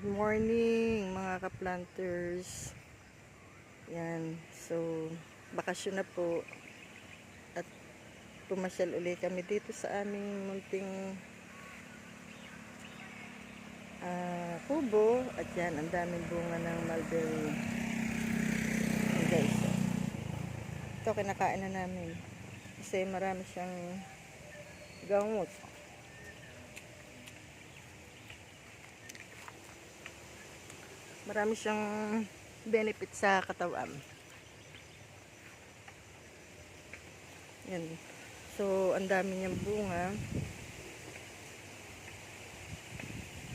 Good morning mga ka-planters. Yan. So, bakasyon na po. At pumasyal uli kami dito sa aming munting ah, kubo. At yan, ang daming bunga ng mulberry. Yan guys. Ito kinakain na namin. Kasi marami siyang gamot. Marami siyang benefit sa katawan. Yan. So, ang dami niyang bunga.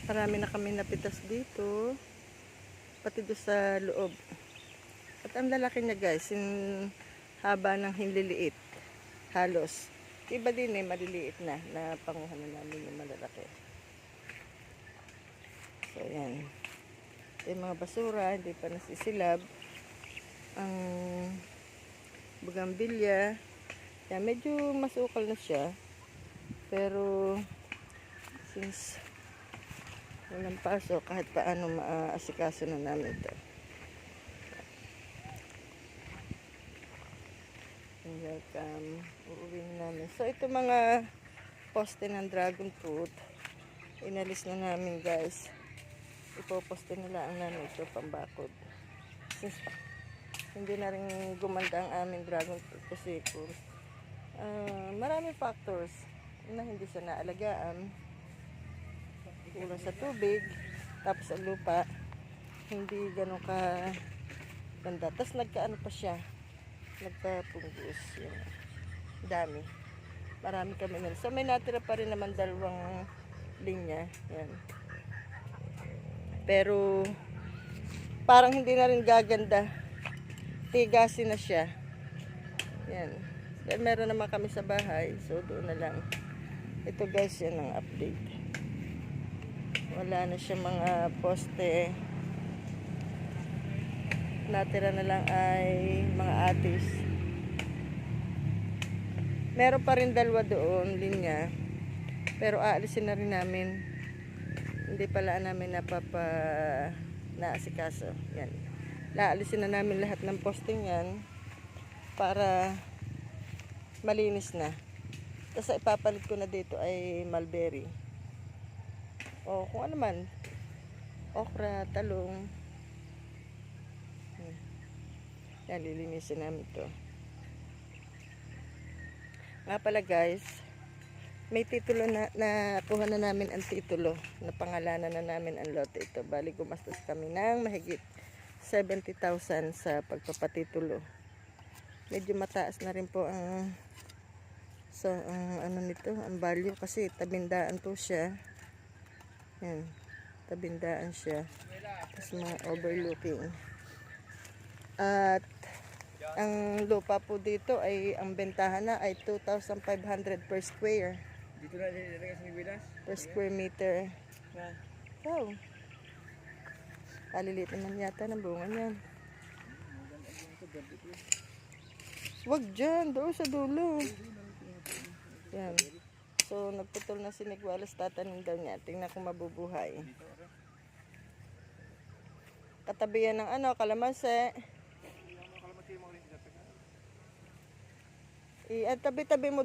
Marami na kami napitas dito. Pati doon sa loob. At ang lalaki niya guys, yung haba ng hinliliit. Halos. Iba din eh, maliliit na. Na panguhan na namin yung malalaki. So, yan. Yung mga basura, hindi pa nasisilab. Ang bugambilya, yan, medyo masukal na siya. Pero, since walang pasok, kahit paano maaasikaso na namin ito. Welcome. Uuwi na namin. So, ito mga poste ng dragon fruit. Inalis na namin guys ipoposte nila ang namin ito pambakod. Since hindi na rin gumanda ang aming dragon fruit kasi kung uh, maraming factors na hindi siya naalagaan. Kulang sa tubig, tapos ang lupa, hindi ganun ka ganda. Tapos nagkaano pa siya, nagka-pungus. Yun. Dami. Marami kami nila. So may natira pa rin naman dalawang linya. Yan. Pero parang hindi na rin gaganda. Tigasin na siya. Yan. Then meron naman kami sa bahay. So doon na lang. Ito guys, yan ang update. Wala na siya mga poste. Natira na lang ay mga atis. Meron pa rin dalawa doon, linya. Pero aalisin na rin namin hindi pala namin napapa naasikaso. Yan. Laalisin na namin lahat ng posting yan para malinis na. Tapos ipapalit ko na dito ay mulberry. O kung ano man. Okra, talong. Yan. Yan, lilinisin namin to. Nga pala guys, may titulo na, na kuha na namin ang titulo na pangalanan na namin ang lote ito. Bali gumastos kami ng mahigit 70,000 sa pagpapatitulo. Medyo mataas na rin po ang sa ang ano nito, ang value kasi tabindaan po siya. Yan. Tabindaan siya. Tapos mga overlooking. At ang lupa po dito ay ang bentahan na ay 2,500 per square Dito na nilagay sa Nibilas. per square meter. Na. Wow. Kaliliit naman yata ng bunga niyan. Wag dyan, doon sa dulo. Yan. So, nagputol na si Nigualas, tatanim daw niya. Tingnan kung mabubuhay. Katabi yan ng ano, kalamansi. I, at tabi-tabi mo